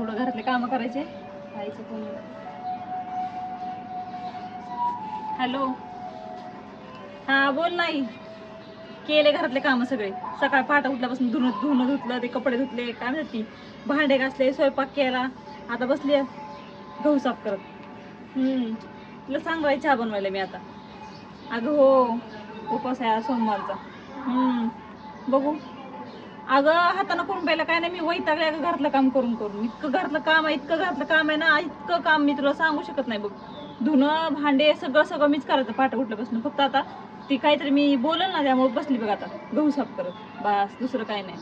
एवढं घरातले काम करायचे? Phone hello? हा बोल नाही केले घरातले काम सगळे. सकाळ पहाटे उठल्यापासून धुणं धुणं धुतलं ते कपडे धुतले काय म्हणतात ती? भांडे घासले स्वयंपाक केला. आता बसले गहू साफ करत. हम्म. तुला सांगवाय चहा बनवायला मी आता. अगं हो उपास आहे सोमवारचा. हम्म. बघू. अगं हातानं करून काय नाही मी वैतागले अगं घरातलं काम करून करून. इतकं घरातलं काम आहे इतकं घरातलं काम आहे ना इतकं काम मी तुला सांगू शकत नाही बघ. धुणं भांडे सगळं सगळं मीच करायचं पाठ उठल्यापासून. फक्त आता ती काहीतरी मी बोलल ना त्यामुळे बसली बघ आता. गहू साफ करत. बस दुसरं काही नाही.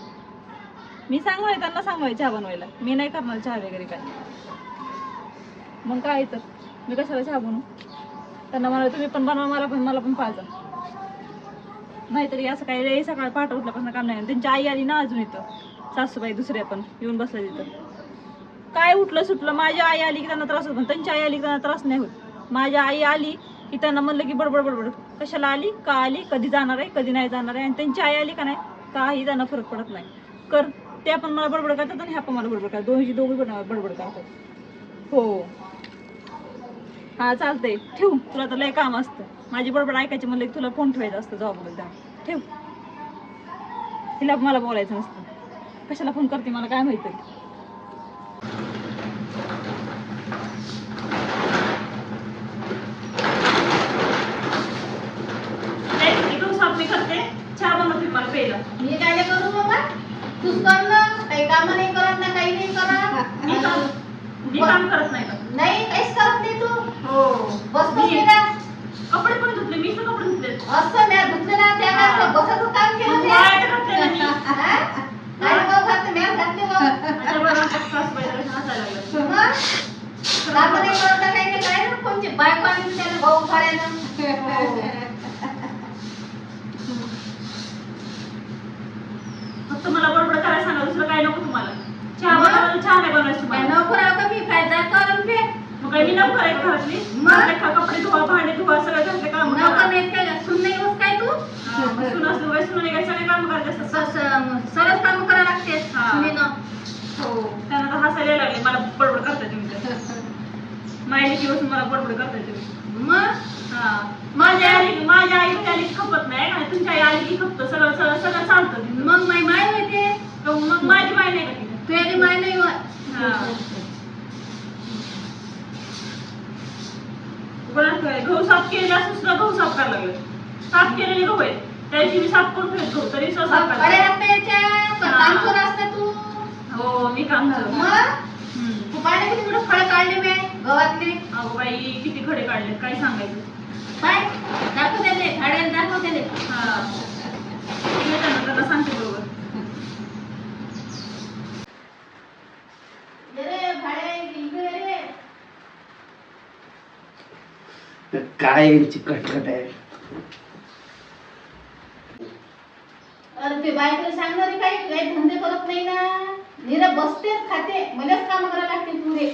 मी सांगवाय त्यांना सांगवाय चहा बनवायला. मी नाही करणार चहा वगैरे काय. मग काय तर. मी कशाला चहा बनवू? त्यांना मला तुम्ही पण बनवा मला पण मला पण पाहिजे नाहीतरी असं काही रे सकाळी पहाटे उठल्यापासून काम नाही. त्यांची आई आली ना अजून इथं. सासूबाई दुसऱ्या पण येऊन बसल्या तिथं. काय उठलं सुटलं माझी आई आली की त्यांना त्रास होत. पण त्यांची आई आली की त्यांना त्रास नाही होत. माझी आई आली की त्यांना म्हणलं की बडबड बडबड. कशाला आली? का आली? कधी जाणार आहे? कधी नाही जाणार आहे? आणि त्यांची आई आली का नाही? काही त्यांना फरक पडत नाही. कर. त्या पण मला बडबड करतात आणि ह्या पण मला बडबड करतात. दोन्ही दोघी पण बडबड करतात. हो. हा चालतंय. ठेवू. तुला तर लय काम असतं. माझी बडबड ऐकायची म्हणलं की तुला फोन ठेवायचा असतं जॉब द्या ठेव. तिला मला बोलायचं नसतं. कशाला फोन करते मला काय माहिती मी करते चहा बनवते मला मी काय करू बाबा. तूच कर ना. काही काम नाही करत ना काही नाही मी करत काम मी काम करत नाही का नाही काहीच करत नाही तू. हो. बस मी- ना कपडे पण धुतले मी तर कपडे धुतले असं म्या धुतले ना त्या हा. काय बसत काम केलं ते वाळत घातले ना मी. हा? काय भाऊ घातले म्या घातले भाऊ आता हसायला. मग? नाही करत ना काही नाही काय ना कोणची बायको आणि त्याला भाऊ फक्त मला करायला सांगा दुसरं काय नको तुम्हाला. चहा बनवायला चहा नाही बनवायचं काय तुम्हाला. नको राव का मी? फायदा करून मग काय मी नको करायचं घरातली मग? खा- कपडे धुवा भांडे धुवा सगळं घरातले काम नको काय नाही बस काय तू सुन असलं वय सुन काय सगळे काम करायचे असतात स- स- सरस काम करावं लागते हा. हो त्यांना तर हसायला लागले मला बडबड करताय तुम्ही. माझ्या बसून मला बडबड करताय तुम्ही. मग? हा. माझ्या आई माझ्या आई की खपत नाही आणि तुमच्या आई आली की खपतं सगळं सगळं सगळं चालतं मग माय माय माहिती तो? मग माझी माय नाही का तिथे? तू याची माय नाही होत हा. गहू साफ केले असून सुद्धा गहू साफ करायला लागले साफ केलेले गहू आहेत. त्या दिवशी मी गहू तरी. काम असतं तू. हो मी काम करतो मग. तू मोठं फळ काढले मी गव्हातले अहो बाई किती खडे काढले काय सांगायचं? काय दाखव त्याले झाडाला दाखव त्याले. हा. त्याला सांगते बरोबर. रे भाडे इकडे रे. काय यांची कटकट आहे? अरे ते बायकोला सांगणार काही काही धंदे करत नाही ना. निरा बसते खाते. मलाच काम करायला लागते पुरे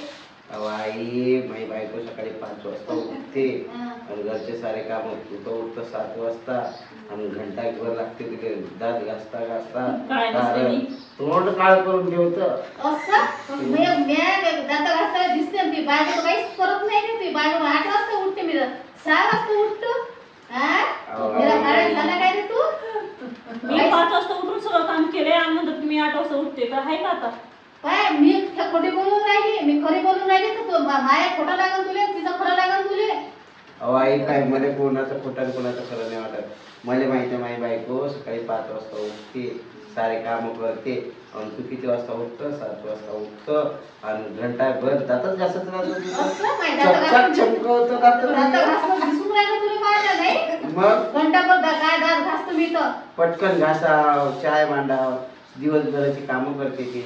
अहो आई माझी बायको सकाळी पाच वाजता उठते. आणि घरचे सारे काम तो उठतं सात वाजता आणि घंटा भर लागते तिथे. दात घासता घासता. काय नसते कारण मी? तोंड काळ करून ठेवतं. असं? मी म्या दाता घासता दिसते ना ती बायको तर काहीच करत नाही ना ती बायको आठ वाजता उठते मी. तर. सहा वाजता उठतो. हा? अहो झाला काय रे तू मी पाच वाजता उठून सगळं काम केलंय आणि म्हणतात की मी आठ वाजता उठते का आहे का आता? काय मी त्या खोटी बोलून राहिली मी खरी बोलून राहिली तर तू मा- माया खोटा लागन तुले तिचा खरं लागन तुले. अहो आई काय मला कोणाचं खोटं कोणाचं खरं नाही वाटत. मला माहिती आहे माझी बायको सकाळी पाच वाजता उठते सारे काम करते आणि तू किती वाजता उठतं? सात वाजता उठतं आणि घंटा भर दातच घासत राहतो असं माहिती तिथं. दाता चकचक घासून- चमकवतं दात दाता घासून दिसून राहिलं तुला पाहिलं नाही? मग? घंटाभर दा- काय दात घासतो मी तर. पटकन घासाव चाय मांडाव. दिवसभराची कामं करते ते.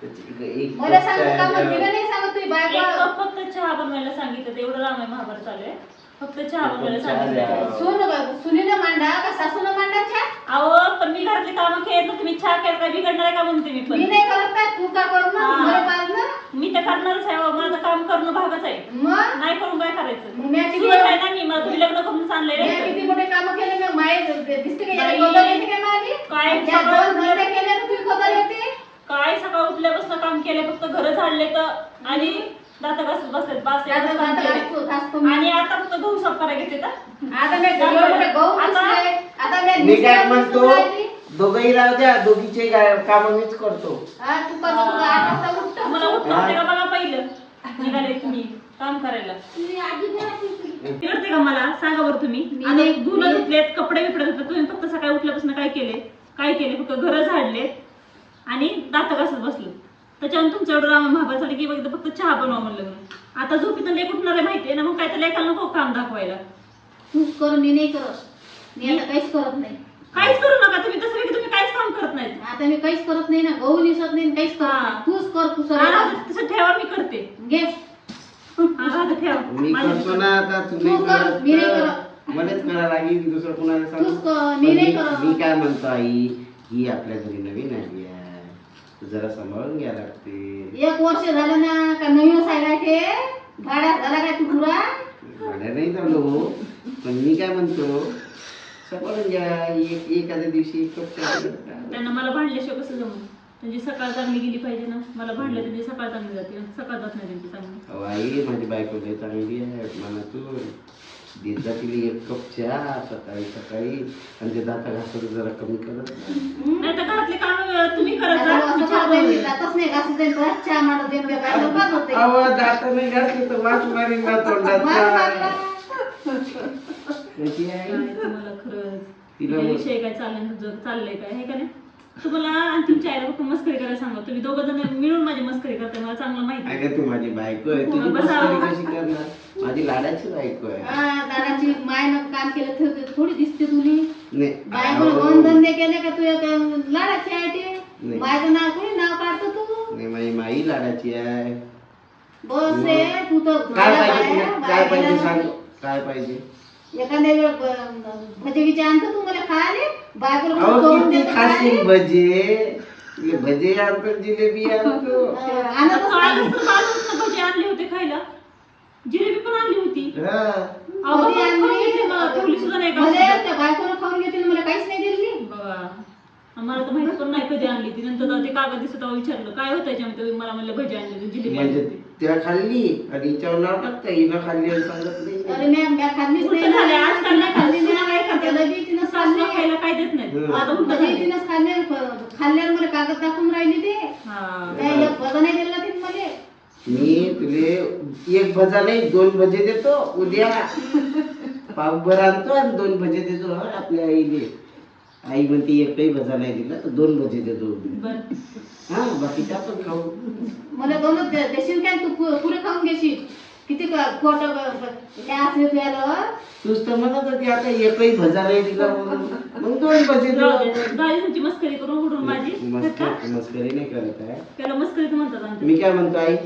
त्याची एक मला कप सांगू चाय का? मग द्यावं. तिला नाही सांगत तुझी एक बायको कप फक्त चहा बनवायला सांगितलं ते एवढं रामायण महाभारत चालू आहे. फक्त चहा बनवायला सांगितलं. द्या. सून सुनीनं मांडा का सासूनं मांडा छा अहो पण मी घरातली कामं केली ना तुम्ही चहा केला काय? बिघडणार आहे का म्हणते मी मी पण नाही करत काय? तू का करू ना? हा. मला पाहिजे ना? मी तर करणारच आहे अहो, माझं काम करणं भागच आहे. मग? नाही करून काय करायचं? मग मी किती सुरत आहे ना मी मला तुम्ही लग्न करून आणलंय मी किती मोठे काम केले ना? माय दिसते का याला? बाई. कोदर येते काय माझी? काय? दोन केले येते काय सकाळ उठल्यापासून काम केले फक्त घर झाडले तर. आणि दात घासत बसलेत बास दात- एवढंच काम दात केलंय. घासतो- घासतो मी. आणि आता फक्त गहू साफ करायला घेते का आता मी एवढे मोठे गहू आता- पुसले. आता मी मी काय नुसतं म्हणतो पुसून राहिली. दोघही राहू द्या दोघीचे काम मीच करतो. हा, तू आठ वाजता. मला होते का? बघा पहिलं. निघाले तुम्ही काम करायला. कळते का मला? सांगा बरं तुम्ही. मी आता नाही- धुणं मी- धुतलेत कपडे बिपडे धुतले तुम्ही फक्त सकाळी उठल्यापासून काय केले? काय केले? फक्त घर झाडलेत. आणि दात घासत बसलो. त्याच्यावर तुमच्या एवढं रामा महाभासाठी की बघितलं फक्त चहा बनवा म्हणलं म्हणून आता झोपीतून लेख उठणार आहे माहितीये ना मग काय तर लेखाला नको काम दाखवायला. तूच कर मी नाही करत. मी आता काहीच करत नाही. काहीच करू नका तुम्ही तसं की तुम्ही काहीच काम करत नाहीत. आता मी काहीच करत नाही ना गहू निसत नाही काहीच. नाही. तूच कर तू तसं ठेवा मी करते. घे. हा, मी करतो ना आता तुम्ही तू कर, करत मी नाही करत. मलाच करा लागेल दुसरं कोणाला सांगू. तूच कर, मी नाही काय म्हणतो आई ही आपल्या घरी नवीन आहे जरा सांभाळून घ्या लागते एक वर्ष झालं ना का नवीन आहे काय ते भाड्या झाला काय तू पुरा? भाड्या नाही झालो पण मी काय म्हणतो सांभाळून घ्या एक एखाद्या दिवशी एक कप चहा करा. त्यांना मला भांडल्याशिवाय कसं जमून त्यांची सकाळ चांगली गेली पाहिजे ना. मला भांडलं त्यांची सकाळ चांगली जाते. सकाळ जात नाही त्यांची चांगली. अहो आई माझी बायको लय चांगली आहे. मनातून देत जा तिला एक कप चहा सकाळी सकाळी आणि ते दाता घासत जरा कमी करत. नाही तर घरातले काम तुम्ही करत जा. अहो दाता घासले तर वास मारीन ना तोंडात. कशी आहे? तुम्हाला खरंच तिला विषय काय चाललंय तुझं चाललंय काय? हे का नाही? तुम्हाला आणि तुमच्या आईला फक्त मस्करी करायला सांगा. तुम्ही दोघं जण मिळून माझी मस्करी करताय मला चांगलं माहिती आहे. अगं तू माझी बायको आहे तुझी बसा. मस्करी कशी करणार? माझी लाडाची बायको आहे. हा, दादाची मायनं काम केलं तर थोडी दिसते तुली. नाही बायकोला अहो, दोन धंदे केले का तू एक लाडाची आहे ते? नाही. बायचं नाव कोणी नाव काढतो तू? नाही माझी माई लाडाची आहे. बस रे तू तर काय मला पाहिजे तुला? काय पाहिजे सांग? काय पाहिजे? एखाद्या वेळ भजे गिजे आणतो तू मला खायला बायकोला अहो करून किती देतो खाशील खायला. भजे तुले भजे आणतो जिलेबी आणतो हा, आणतच नाही. कालच तर बालून भजी आणले होते खायला जिलेबी पण आणली होती हा अहो, कधी खाऊन आणली? मला, ठेवली सुद्धा नाही का सुद्धा. त्या बायकोनं खाऊन घेतली मला काहीच नाही दिली बघा आम्हाला तर माहीत पण नाही कधी आणली ती. नंतर तेव्हा ते कागद दिसत तेव्हा विचारलं काय होतं याच्यामध्ये? मला म्हणलं भजी आणली होती, जिलेबी आणली म्हणजे होती. त्या खाल्ली आणि हिच्यावर नाव टाकता हिनं खाल्ली आणि सांगत अरे नाही मी मी खाल्लीच नाही. उलटं झालंय, आजकाल नाही खाल्ली, खाल्ली नाही खाल्ली. त्याला बी तिनं सासूला खाल्ली खायला काय देत नाही. हम्म. आता म्हणजे. तिनंच खाल्ले खाल्ल्यावर मला कागद दाखवून राहिली ते. हा. काय एक भजा नाही दिला तिने मला. मी तुले एक भजा नाही दोन भजे देतो. उद्या पावभर आणतो आणि दोन भजे देतो हं, आपल्या आईले. आई म्हणते एकही भजा नाही दिला तर दोन भजे देतो. हा आपण खाऊ। मला दोनच देशील काय? तू पुरे खाऊन घेशील. किती खोट असले तूच तर म्हणत होती आता एकही भजा नाही दिला म्हणून. मग दोन भजे तुमची मस्करी करून उडून माझी. मस्करी मस्करी नाही करत आहे. त्याला मस्करीच म्हणतात मी काय म्हणतो आई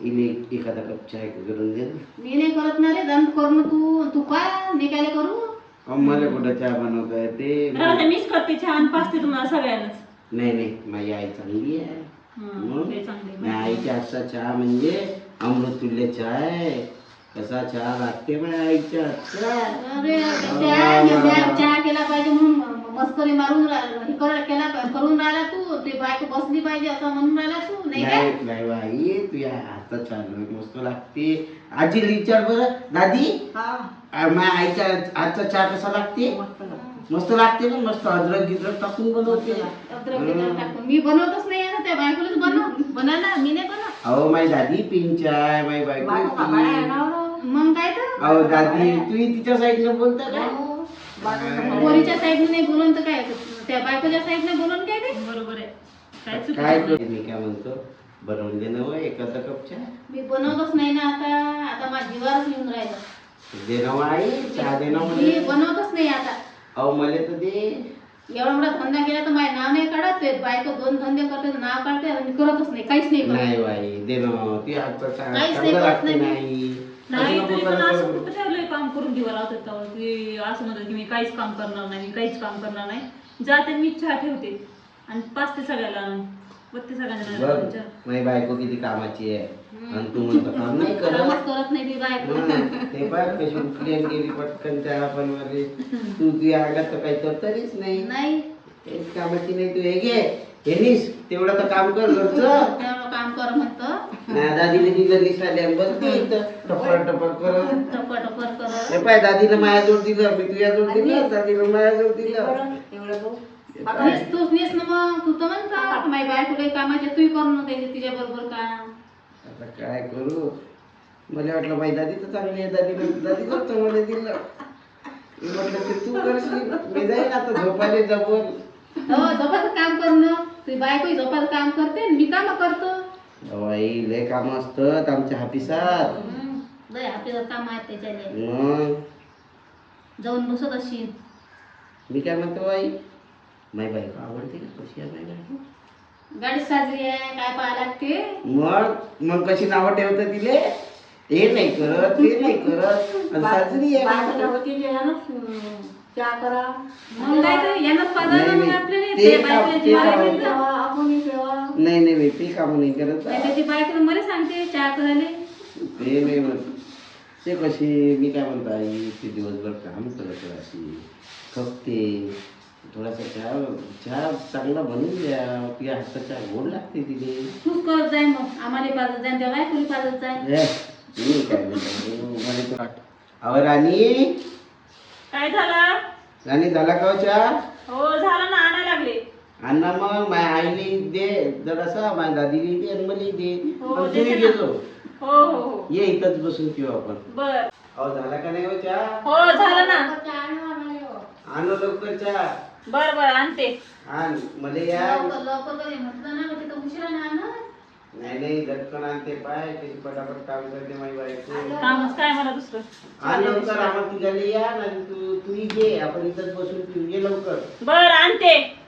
इले एखादा कप चाय करून दे मी नाही करत ना रे दंड कर तू. तू काय मी काय करू? मला कुठं चहा बनवता येते? राहू दे, मीच करते छान पाचते तुम्हाला सगळ्यांनाच. नाही नाही माझी आई चांगली आहे. हं, चांगली माझ्या आईच्या हातचा चहा म्हणजे अमृतुल्य चहा आहे. कसा चहा लागते माझ्या आईच्या? हातचा अरे त्या- त्या चहा केला पाहिजे म्हणून मस्करी मारून रा- हे कर- केला करून राहिला तू. ते बायको बसली पाहिजे असं म्हणून राहिला तू. नाही नाही बाई तुझ्या हातचा चहा मस्त लागते. आजी विचार बरं. दादी? आ, माझ्या आईच्या हातचा चहा कसा लागते? मस्त लागते. ना मस्त अद्रक गिद्रक टाकून बनवते. अद्रक बिद्रक टाकून. मी बनवतच नाही ना त्या बायकोलाच बनव. बनवला मी नाही बनव अहो माझी दादी पिंच आहे माझी बायको पिंच. मग काय तर. अहो दादी तुम्ही तिच्या साईडनं बोलता का? पोरीच्या साईडने नाही बोलून तर काय? त्या बायकोच्या साईडने बोलून काय ते? बरोबर आहे. काय चुकी? काय. करू? मी काय म्हणतो बनवून दे ना हो एखादा कप चहा. मी बनवतच नाही ना आता. आता माझ्या जीवावरच येऊन राहिलं. चहा मी बनवतच नाही आता. अहो मला तर दे. एवढा मोठा धंदा केला तर माझे नाव नाही काढत ते बायको दोन धंदे करते नाव काढते आणि मी करतच नाही काहीच नाही करत. नाही बाई दे ना. ती हातचा चहा काहीच नाही चांगला करत लागते नाही. नाही. नाही असं तरी नको पण करत असं जाऊ. कुठं ठेवलंय काम करून लावतात तेव्हा असं म्हणतात की मी काहीच काम करणार नाही मी काहीच काम करणार नाही. जाते मी चहा ठेवते. आणि पाच ते सगळ्याला आणून. बघ. माझी बायको किती कामाची आहे. आणि तू म्हणतो काम नाही करत. कामच करत नाही ती बायको. हं, ते कशी गेली पटकन चहा बनवायला तू तुझ्या अंगात तर काही करतरीच नाही. नाही. तेच कामाची नाही तू हे घे. हे निस. तेवढं तर काम कर घरचं. काम कर म्हणतं. नाही, दादीने दिलं निसाले आणि बसते इथं. टपर टपर करत. टपर टपर कर हे पाय दादीनं मायाजवळ दिलं. मी तुझ्याजवळ दिलं. दादीनं मायाजवळ दिलं. पाय. नीस तूच नेस ना मग. तू तर म्हणता माझी बायको काही कामाचे तू करून द्यायचे तिच्या बरोबर काम. आता काय करू? मला वाटलं बाई दादी तर चांगली आहे दादीनं दादी करतो मला दिलं मी म्हटलं की तू करशील मी जाईन आता झोपायला जपून हो झोपाचं काम करणं तुझी बायको झोपाचं काम करते आणि मी काम करतो. बाई लय काम असतात आमच्या हापिसात. हम्म. लय आपल्याला काम आहे त्याच्याने मग? जाऊन बसत अशी मी काय म्हणतो बाई माई बायको आवडते का कशी आहे माई बायको गाडी साजरी आहे काय पाहा लागते? मग मग कशी नावं ठेवतं तिले? हे नाही करत ते नाही करत. आणि साजरी आहे मग काय तर यानंच पाहिजे नाही, मग नाही. आपल्याला ते ते काम- ते. नाही नाही बाई ते काम नाही करत. नाही, त्याची बायको तर मला सांगते चहा करायला. ते नाही म्हणत. ते कशी मी काय म्हणतो आई ते दिवसभर काम करत राहते थकते. थोडासा चहा चहा चांगला बनवून द्या. तुझ्या हातचा चहा गोड लागते तिथे. तूच करत जाय मग. आम्हाला पाजत जाय तेव्हा बायकोली पाजत जाय? ए, मी काय म्हणतो मला तो आठ- अहो राणी. काय झालं? राणी झाला का हो चहा? हो झालं ना. आणायला लागले. अण्णा मग. माझ्या आईने दे. जरासा माझ्या दादीने दे आणि मला दे. हो, तुम्ही ना. घेतो हो हो हो. ये इथंच बसून पिऊ आपण. बर. अहो झाला का नाही हो चहा? हो झालं ना. आणू लवकर चहा. बर बर आणते. आण मला या. लवकर लवकर कधी? म्हटलं ना मग तिथं उशिरा नाही आणत. नाही नाही झटकन आणते पाय कशी पटापट काम करते माझी बायको. कामच काय मला दुसरं? आण लवकर आम्हाला तुझ्याला या नाही तू तू ये आपण इथंच बसून पिऊ ये लवकर. बर आणते.